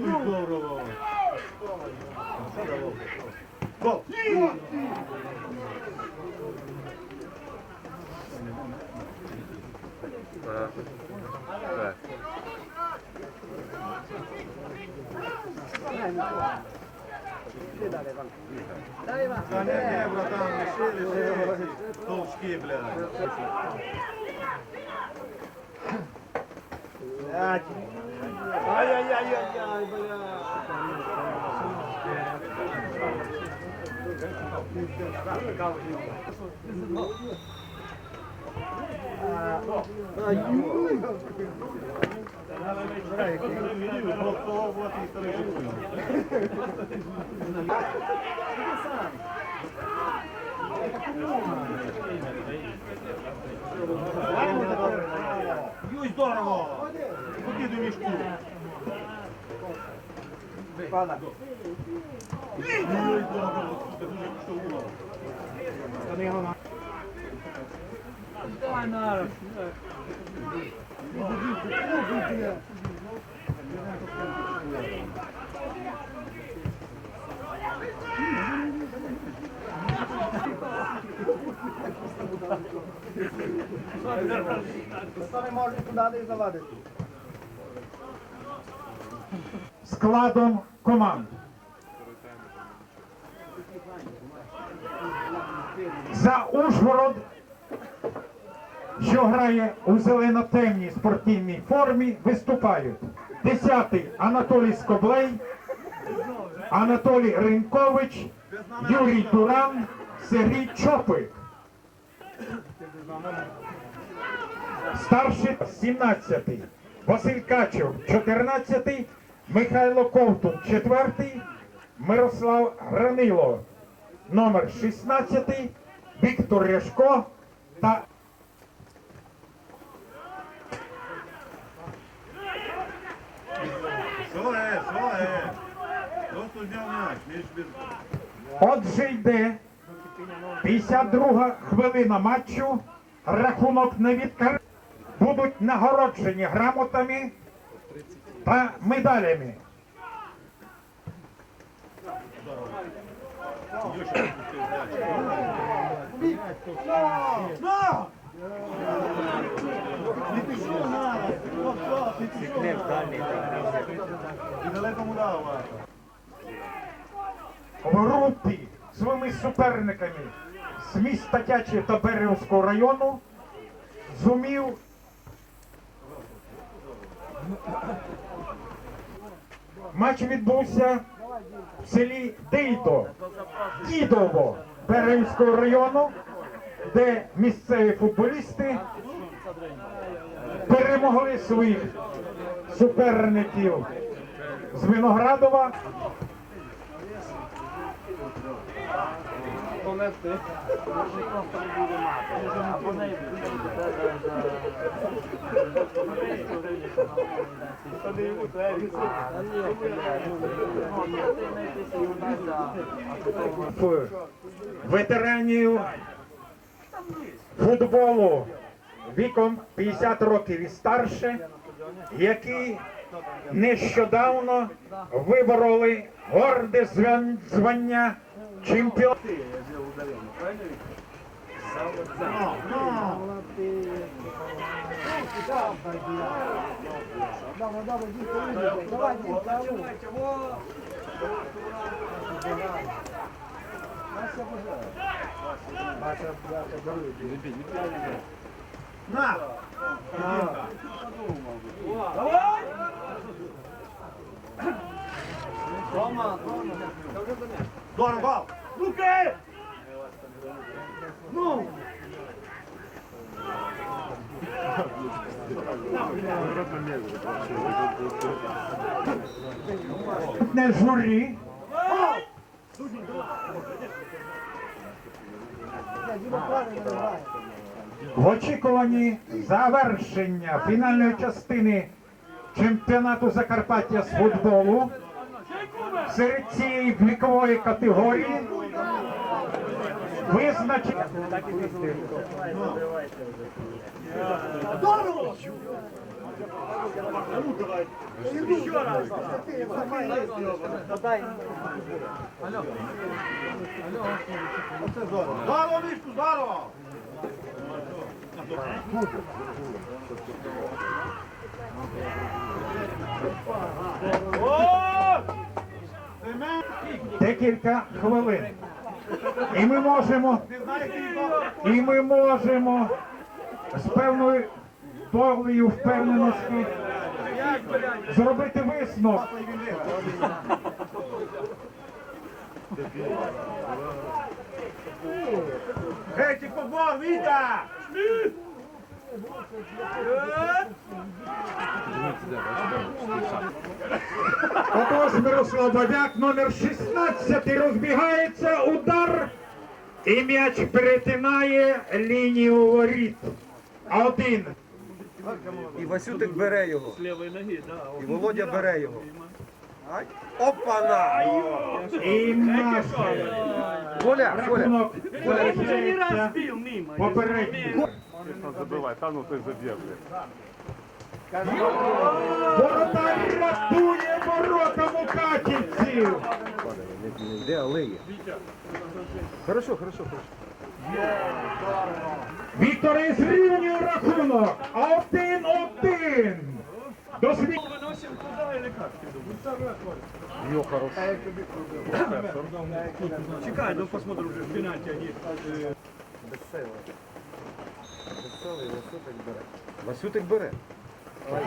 Здорово. Гол. Так. Та не, не, братан, лиши, лиши. Толчки, блядь. Ай-яй-яй-яй-яй, блядь. Просто вот і старий Юй, здорово! Юй, здорово! Це дуже пішов голову. складом команд. За Ужгород, що грає у зелено-темній спортивній формі, виступають 10-й Анатолій Скоблей, Анатолій Ринкович, Юрій Туран, Сергій Чопик. Старший 17-й, Василь Качов, 14-й, Михайло Ковтун, 4-й, Мирослав Гранило, номер 16-й, Віктор Ряшко та. Отже йде 52 хвилина матчу. Рахунок не відкритий. Будуть нагороджені грамотами та медалями. В групі своїми суперниками з міста Тячі та Березького району зумів матч відбувся в селі Дейто Дідово Березького району, де місцеві футболісти перемогли своїх суперників з Виноградова ветеранів футболу віком 50 років і старше, які нещодавно вибороли горде зван- звання чемпіона. На! Здорово, гол! Руки! Ну! Не журі. В очікуванні завершення фінальної частини чемпіонату Закарпаття з футболу серед цієї вікової категорії давай. Еще раз. Здорово, Мишку, здорово! Декілька хвилин. І ми можемо, і ми можемо з певною долею впевненості зробити висновок. Ты футбол, Вита! Отож Мирослав Бабяк, номер 16, розбігається удар. І м'яч перетинає лінію воріт. Один. І Васютик бере його. С левой ноги, да. І Володя бере його. Ай. Опана! І наш Коля, Коля. мимо. попередній. Забивай, та ну ти заб'є, блядь. Воротар рятує ворота мукачівців. Де алея? Хорошо, хорошо, хорошо. Віктор і зрівнює рахунок. Один-один. Или как? Йо, хорошо. Чекай, ну посмотрим уже в пенальти они. э, Васютик бере.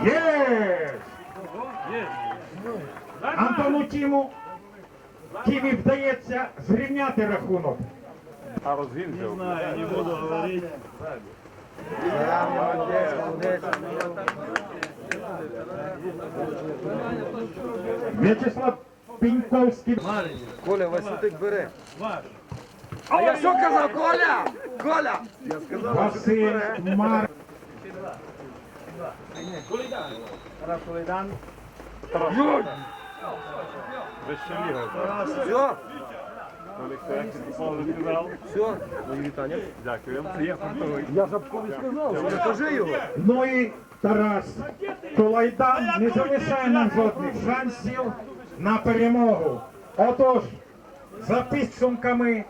Є! Есть. Антону Тіму Тімі вдається зрівняти рахунок. А розгін Не знаю, не буду молодець. В'ячеслав Піньковський. Коля, Васютик бере. Ваш. А я що казав, Коля? Коля! Я сказав, Василь Мар. Вища ліга. Все, Олексій, повний фінал. все. Вітання. Дякую. Я. Жабкові сказав. Покажи його. Ну і Тарас Колайдан не залишає нам жодних шансів на перемогу. Отож, за підсумками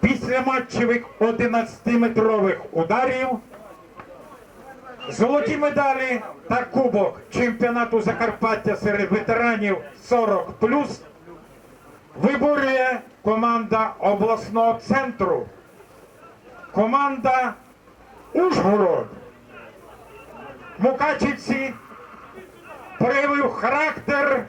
після матчевих 11-метрових ударів золоті медалі та кубок чемпіонату Закарпаття серед ветеранів 40 виборює команда обласного центру. Команда Ужгород. Мукачівці проявив характер.